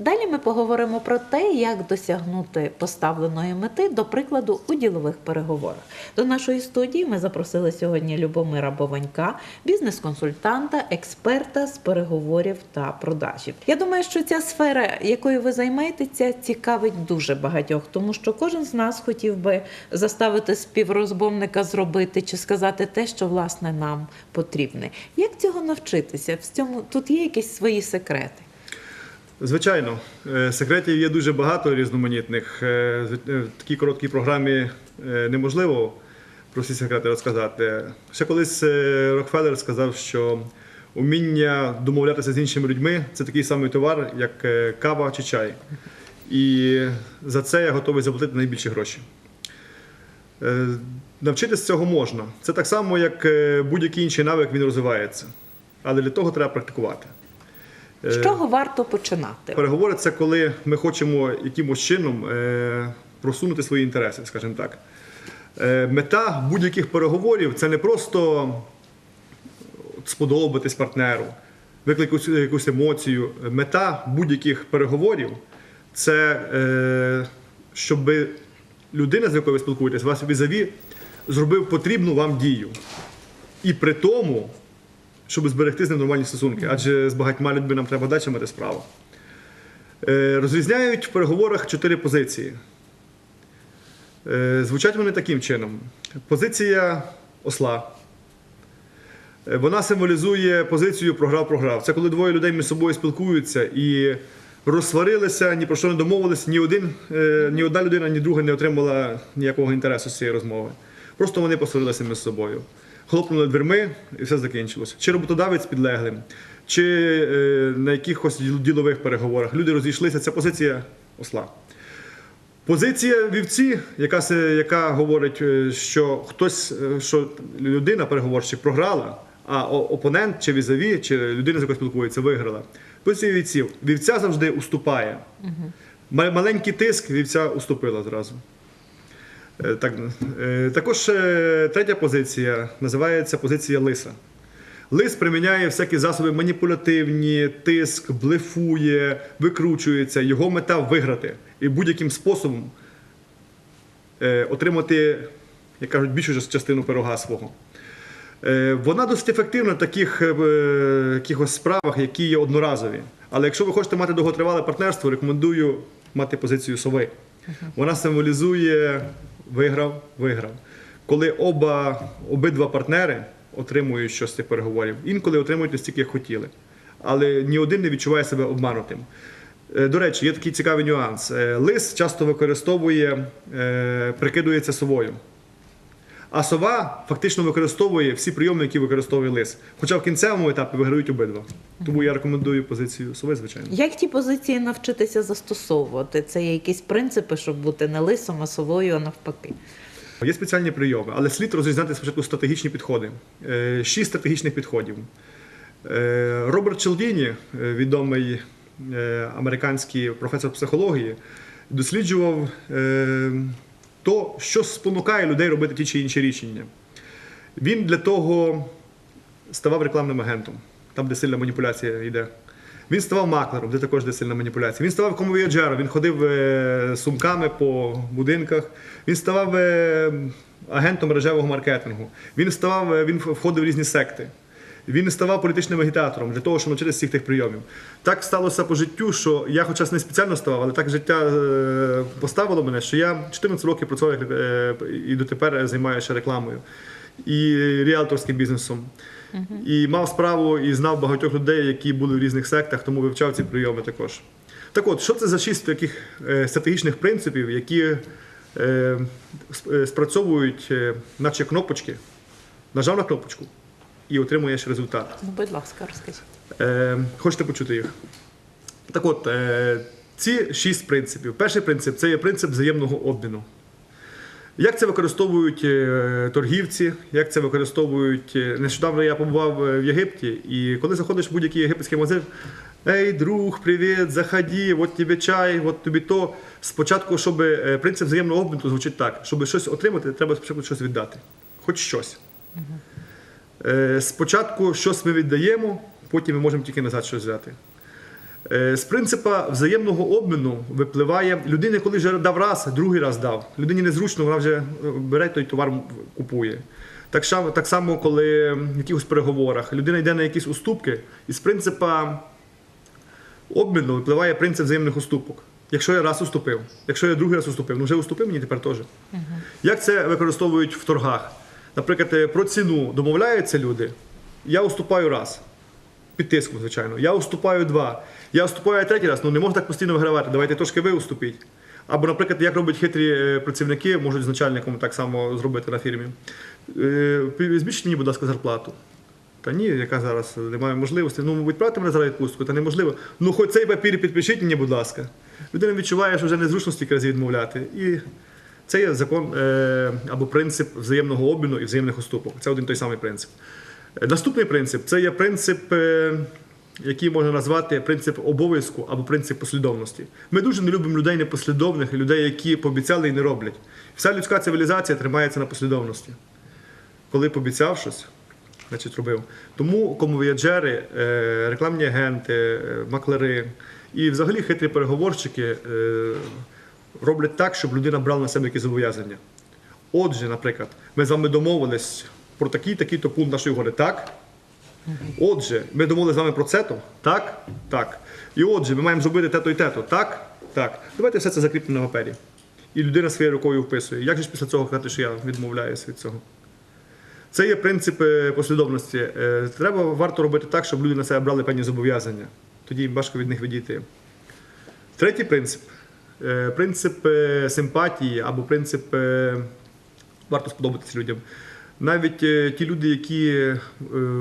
Далі ми поговоримо про те, як досягнути поставленої мети, до прикладу, у ділових переговорах. До нашої студії ми запросили сьогодні Любомира Бованька, бізнес-консультанта, експерта з переговорів та продажів. Я думаю, що ця сфера, якою ви займаєтеся, цікавить дуже багатьох, тому що кожен з нас хотів би заставити співрозмовника зробити чи сказати те, що власне нам потрібне. Як цього навчитися? В цьому тут є якісь свої секрети. Звичайно, Е, секретів є дуже багато різноманітних. Е, В такій короткій програмі е, неможливо про всі секрети розказати. Ще колись е, Рокфеллер сказав, що уміння домовлятися з іншими людьми це такий самий товар, як е, кава чи чай. І за це я готовий заплатити найбільші гроші. Е, Навчитися цього можна. Це так само, як е, будь-який інший навик, він розвивається. Але для того треба практикувати. Е, З чого варто починати? Переговори це коли ми хочемо якимось чином е, просунути свої інтереси, скажімо так. Е, мета будь-яких переговорів це не просто сподобатись партнеру, викликати якусь, емоцію. Мета будь-яких переговорів це щоб людина, з якою ви спілкуєтесь, вас візаві, зробив потрібну вам дію. І при тому щоб зберегти з ним нормальні стосунки, адже з багатьма людьми нам треба далі мати справу. Е, Розрізняють в переговорах чотири позиції. Е, Звучать вони таким чином: позиція осла. Е, Вона символізує позицію програв-програв. Це коли двоє людей між собою спілкуються і розсварилися, ні про що не домовилися, ні, один, ні одна людина, ні друга не отримала ніякого інтересу з цієї розмови. Просто вони посварилися між собою. Хлопнули дверми і все закінчилося. Чи роботодавець підлеглим, чи е, на якихось ділових переговорах. Люди розійшлися. Це позиція осла. Позиція вівці, яка, яка говорить, е, що хтось, е, що людина, переговорщик, програла, а опонент чи візаві, чи людина, з якою спілкується, виграла. Позиція вівців. Вівця завжди уступає. Ма- Маленький тиск, вівця уступила зразу. Е, Так, е, також е, третя позиція називається позиція лиса. Лис приміняє всякі засоби маніпулятивні, тиск, блефує, викручується. Його мета виграти і будь-яким способом отримати, як кажуть, більшу частину пирога свого. Вона досить ефективна в таких якихось справах, які є одноразові. Але якщо ви хочете мати довготривале партнерство, рекомендую мати позицію сови. Вона символізує виграв, виграв. Коли оба, обидва партнери отримують щось з цих переговорів, інколи отримують не стільки, як хотіли. Але ні один не відчуває себе обманутим. Е, До речі, є такий цікавий нюанс. Е, Лис часто використовує, е, прикидується совою. А сова фактично використовує всі прийоми, які використовує лис. Хоча в кінцевому етапі виграють обидва. Тому я рекомендую позицію сови, звичайно. Як ті позиції навчитися застосовувати? Це є якісь принципи, щоб бути не лисом, а совою, а навпаки. Є спеціальні прийоми, але слід розрізняти спочатку стратегічні підходи. Е, Шість стратегічних підходів. Е, Роберт Челдіні, відомий е, американський професор психології, досліджував то, що спонукає людей робити ті чи інші рішення. Він для того ставав рекламним агентом, там, де сильна маніпуляція йде. Він ставав маклером, де також де сильна маніпуляція. Він ставав комовіяджером, він ходив е, сумками по будинках. Він ставав е, агентом мережевого маркетингу. Він ставав, е, він входив в різні секти. Він ставав політичним агітатором для того, щоб навчитися всіх тих прийомів. Так сталося по життю, що я, хоча не спеціально ставав, але так життя е, поставило мене, що я 14 років працював е, і дотепер займаюся рекламою і ріалторським бізнесом. І мав справу і знав багатьох людей, які були в різних сектах, тому вивчав ці прийоми також. Так от, що це за шість таких е, стратегічних принципів, які спрацьовують, наче кнопочки, нажав на кнопочку і отримуєш результат. Ну, будь ласка, розкажіть. Е, хочете почути їх? Так от, е, ці шість принципів. Перший принцип це є принцип взаємного обміну. Як це використовують е, торгівці, як це використовують. Нещодавно я побував в Єгипті, і коли заходиш в будь-який єгипетський магазин, Ей, друг, привіт, заходи, от тобі чай, от тобі то. Спочатку, щоб принцип взаємного обміну звучить так, щоб щось отримати, треба спочатку щось віддати. Хоч щось. Е, Спочатку щось ми віддаємо, потім ми можемо тільки назад щось взяти. Е, З принципу взаємного обміну випливає людина, коли вже дав раз, другий раз дав. Людині незручно, вона вже е, бере той товар купує. Так, само, коли в якихось переговорах людина йде на якісь уступки, і з принципу обміну випливає принцип взаємних уступок. Якщо я раз уступив, якщо я другий раз уступив, ну вже уступив мені тепер теж. Як це використовують в торгах? Наприклад, е, про ціну домовляються люди. Я уступаю раз. Під тиском, звичайно. Я уступаю два. Я уступаю третій раз, ну не можна так постійно вигравати. Давайте трошки ви уступіть. Або, наприклад, як роблять хитрі е, працівники, можуть з начальником так само зробити на фірмі. Е, Збільшіть мені, будь ласка, зарплату. Та ні, яка зараз немає можливості. Ну, відправте мене зараз відпустку, та неможливо. Ну, хоч цей папір підпишіть мені, будь ласка. Людина відчуває, що вже незручно стільки відмовляти. І це є закон е, або принцип взаємного обміну і взаємних уступок. Це один той самий принцип. Е, Наступний принцип це є принцип, е, який можна назвати принцип обов'язку або принцип послідовності. Ми дуже не любимо людей непослідовних, людей, які пообіцяли і не роблять. Вся людська цивілізація тримається на послідовності. Коли пообіцяв щось, значить робив. Тому комовіяджери, рекламні агенти, маклери і взагалі хитрі переговорщики роблять так, щоб людина брала на себе якісь зобов'язання. Отже, наприклад, ми з вами домовились про такий такий то пункт нашої угоди. Так? Отже, ми домовилися з вами про це, то так, так. І отже, ми маємо зробити те-то і те-то. Так, так. Давайте все це закріпимо на папері. І людина своєю рукою вписує. Як же ж після цього казати, що я відмовляюся від цього? Це є принцип е, послідовності. Е, Треба варто робити так, щоб люди на себе брали певні зобов'язання. Тоді їм важко від них відійти. Третій принцип принцип е, симпатії або принцип е, варто сподобатися людям. Навіть е, ті люди, які е,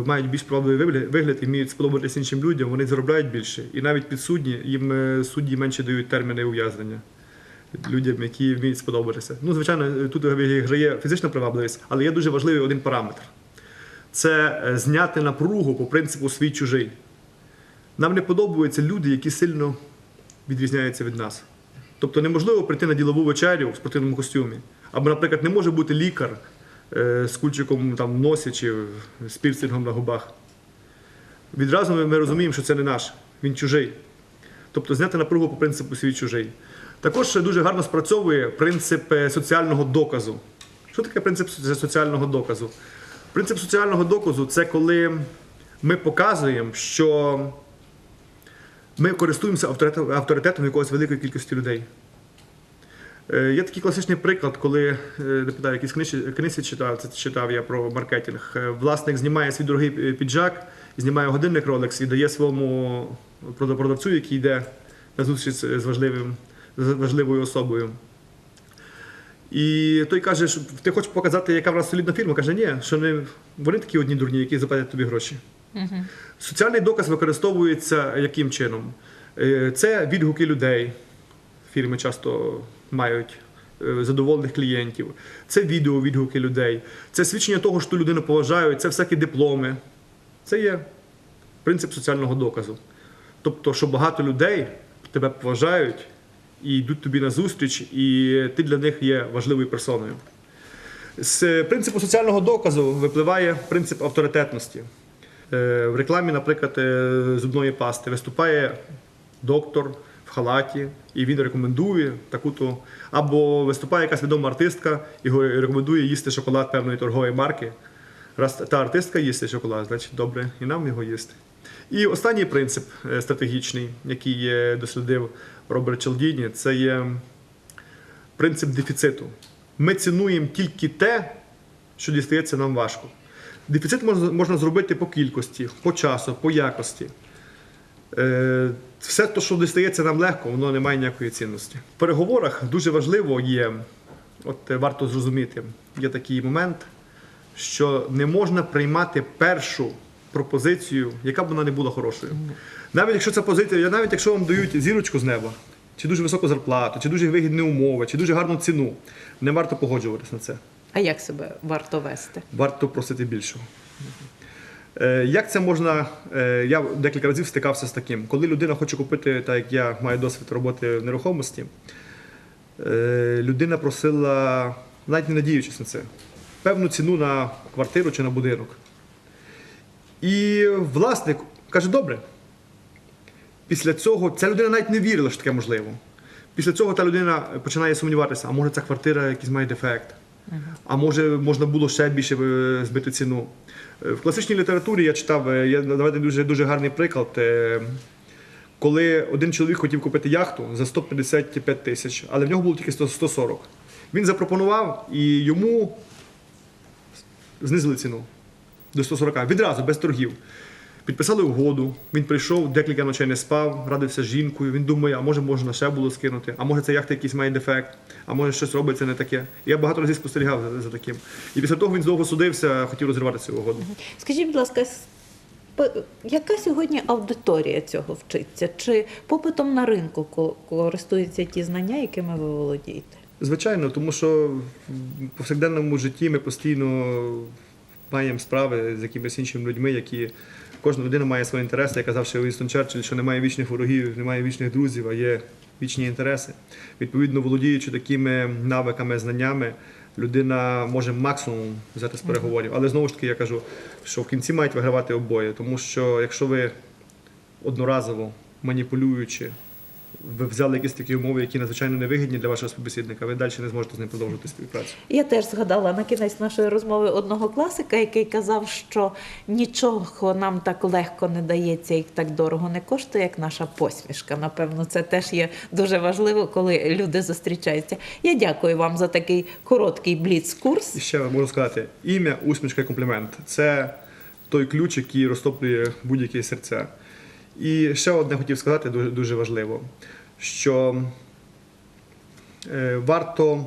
мають більш правдивий вигляд- і вміють сподобатися іншим людям, вони заробляють більше. І навіть підсудні їм е, судді менше дають терміни ув'язнення людям, які вміють сподобатися. Ну, звичайно, тут грає фізична привабливість, але є дуже важливий один параметр: це е, зняти напругу по принципу свій чужий. Нам не подобаються люди, які сильно відрізняються від нас. Тобто неможливо прийти на ділову вечерю в спортивному костюмі. Або, наприклад, не може бути лікар е, з кульчиком там, в носі чи з пірсингом на губах. Відразу ми, розуміємо, що це не наш, він чужий. Тобто зняти напругу по принципу свій чужий. Також дуже гарно спрацьовує принцип е, соціального доказу. Що таке принцип соціального доказу? Принцип соціального доказу це коли ми показуємо, що ми користуємося авторитетом, авторитетом якогось великої кількості людей. Е, Є такий класичний приклад, коли не пам'ятаю, якісь книжці читав, це читав я про маркетинг. Е, Власник знімає свій дорогий е, піджак, знімає годинник Rolex і дає своєму продавцю, який йде на зустріч з важливим, з важливою особою. І той каже, що ти хочеш показати, яка в нас солідна фірма? Каже, ні, що не вони такі одні дурні, які заплатять тобі гроші. Соціальний доказ використовується яким чином? Е, Це відгуки людей. Фірми часто мають е, задоволених клієнтів. Це відео відгуки людей. Це свідчення того, що людину поважають, це всякі дипломи. Це є принцип соціального доказу. Тобто, що багато людей тебе поважають і йдуть тобі на зустріч, і ти для них є важливою персоною. З принципу соціального доказу випливає принцип авторитетності. Е, В рекламі, наприклад, е, зубної пасти виступає доктор в халаті, і він рекомендує таку-то. Або виступає якась відома артистка і рекомендує їсти шоколад певної торгової марки. Раз та артистка цей шоколад, значить добре, і нам його їсти. І останній принцип е, стратегічний, який дослідив Роберт Челдіні, це є принцип дефіциту. Ми цінуємо тільки те, що дістається нам важко. Дефіцит можна, можна зробити по кількості, по часу, по якості. Е, все те, що дістається нам легко, воно не має ніякої цінності. В переговорах дуже важливо є, от е, варто зрозуміти, є такий момент, що не можна приймати першу пропозицію, яка б вона не була хорошою. Навіть якщо ця позиція, навіть якщо вам дають зірочку з неба, чи дуже високу зарплату, чи дуже вигідні умови, чи дуже гарну ціну, не варто погоджуватись на це. А як себе варто вести? Варто просити більшого. Е, Як це можна? е, Я декілька разів стикався з таким. Коли людина хоче купити, так як я маю досвід роботи в нерухомості, е, людина просила, навіть не надіючись на це, певну ціну на квартиру чи на будинок. І власник каже: добре. після цього ця людина навіть не вірила, що таке можливо. Після цього та людина починає сумніватися, а може ця квартира якийсь має дефект, а може можна було ще більше е, збити ціну. Е, В класичній літературі я читав, е, я наведу дуже, дуже гарний приклад. Коли один чоловік хотів купити яхту за 155 тисяч, але в нього було тільки 140. Він запропонував і йому знизили ціну до 140, відразу, без торгів. Підписали угоду, він прийшов, декілька ночей не спав, радився з жінкою. Він думає, а може можна ще було скинути, а може ця яхта якийсь має дефект, а може щось робиться не таке. І я багато разів спостерігав за, за таким. І після того він довго судився, хотів розірвати цю угоду. Скажіть, будь ласка, яка сьогодні аудиторія цього вчиться? Чи попитом на ринку ко- користуються ті знання, якими ви володієте? Звичайно, тому що в повсякденному житті ми постійно маємо справи з якимись іншими людьми, які кожна людина має свої інтереси. Я казав, що Вінстон Черчилль, що немає вічних ворогів, немає вічних друзів, а є вічні інтереси. Відповідно, володіючи такими навиками, знаннями, людина може максимум взяти з переговорів. Але знову ж таки я кажу, що в кінці мають вигравати обоє, тому що якщо ви одноразово маніпулюючи, ви взяли якісь такі умови, які надзвичайно невигідні для вашого співбесідника, ви далі не зможете з ним продовжувати співпрацю. Я теж згадала на кінець нашої розмови одного класика, який казав, що нічого нам так легко не дається і так дорого не коштує, як наша посмішка. Напевно, це теж є дуже важливо, коли люди зустрічаються. Я дякую вам за такий короткий бліц-курс. І ще можу сказати: ім'я, усмішка і комплімент це той ключ, який розтоплює будь-які серця. І ще одне хотів сказати дуже, дуже важливо, що е, варто.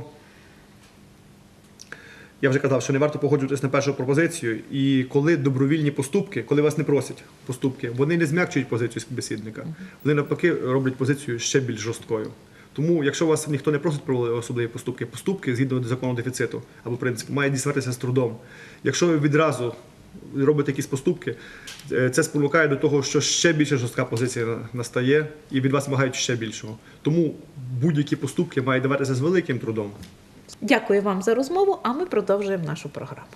Я вже казав, що не варто погоджуватись на першу пропозицію. І коли добровільні поступки, коли вас не просять поступки, вони не зм'якчують позицію співбесідника. Вони навпаки роблять позицію ще більш жорсткою. Тому, якщо вас ніхто не просить про особливі поступки, поступки згідно закону дефіциту або принципу, мають діставатися з трудом. Якщо ви відразу робите якісь поступки, е, це спонукає до того, що ще більше жорстка позиція настає, і від вас вимагають ще більшого. Тому будь-які поступки мають даватися з великим трудом. Дякую вам за розмову, а ми продовжуємо нашу програму.